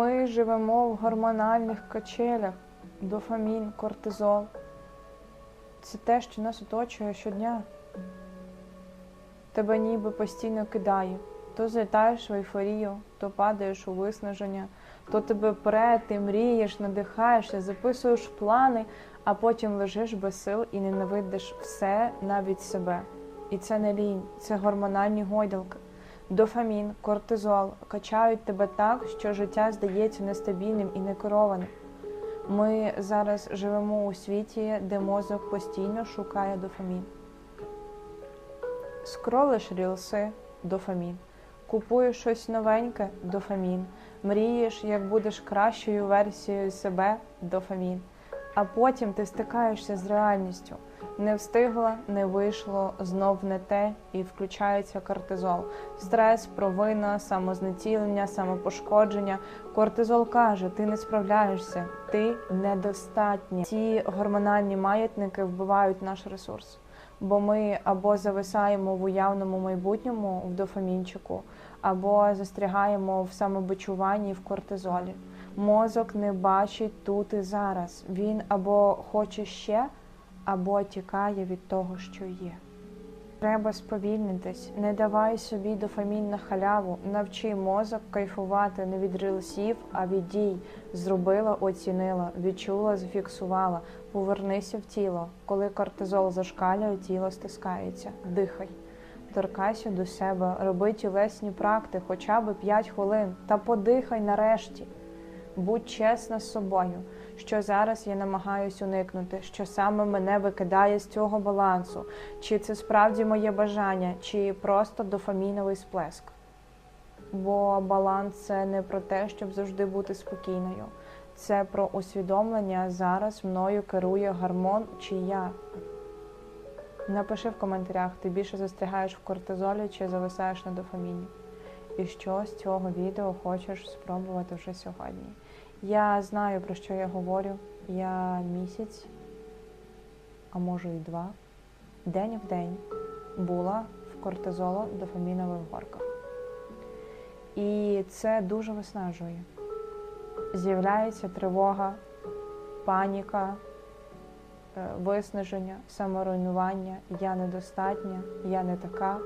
Ми живемо в гормональних качелях, дофамін, кортизол. Це те, що нас оточує щодня. Тебе ніби постійно кидає. То злітаєш в ейфорію, то падаєш у виснаження, то тебе пре, ти мрієш, надихаєшся, записуєш плани, а потім лежиш без сил і ненавидиш все, навіть себе. І це не лінь, це гормональні гойдалки. Дофамін, кортизол качають тебе так, що життя здається нестабільним і некерованим. Ми зараз живемо у світі, де мозок постійно шукає дофамін. Скролиш рілси дофамін. Купуєш щось новеньке дофамін. Мрієш, як будеш кращою версією себе дофамін. А потім ти стикаєшся з реальністю. Не встигла, не вийшло, знов не те, і включається кортизол. Стрес, провина, самознецілення, самопошкодження. Кортизол каже: ти не справляєшся, ти недостатня. Ці гормональні маятники вбивають наш ресурс. Бо ми або зависаємо в уявному майбутньому в дофамінчику, або застрягаємо в самобичуванні в кортизолі. Мозок не бачить тут і зараз. Він або хоче ще, або тікає від того, що є. Треба сповільнитись, не давай собі дофамін на халяву, навчи мозок кайфувати не від рілсів, а від дій. Зробила, оцінила, відчула, зафіксувала. Повернися в тіло. Коли кортизол зашкалює, тіло стискається. Дихай. Торкайся до себе, роби тілесні практи хоча б 5 хвилин. Та подихай нарешті. Будь чесна з собою, що зараз я намагаюсь уникнути, що саме мене викидає з цього балансу, чи це справді моє бажання, чи просто дофаміновий сплеск. Бо баланс це не про те, щоб завжди бути спокійною. Це про усвідомлення зараз мною керує гормон чи я. Напиши в коментарях, ти більше застрягаєш в кортизолі чи зависаєш на дофаміні. І що з цього відео хочеш спробувати вже сьогодні. Я знаю, про що я говорю. Я місяць, а може і два, день в день була в кортизоло дофамінових горках. І це дуже виснажує. З'являється тривога, паніка, е, виснаження, саморуйнування, я недостатня, я не така.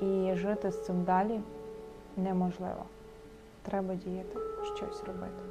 І жити з цим далі неможливо. Треба діяти, щось робити.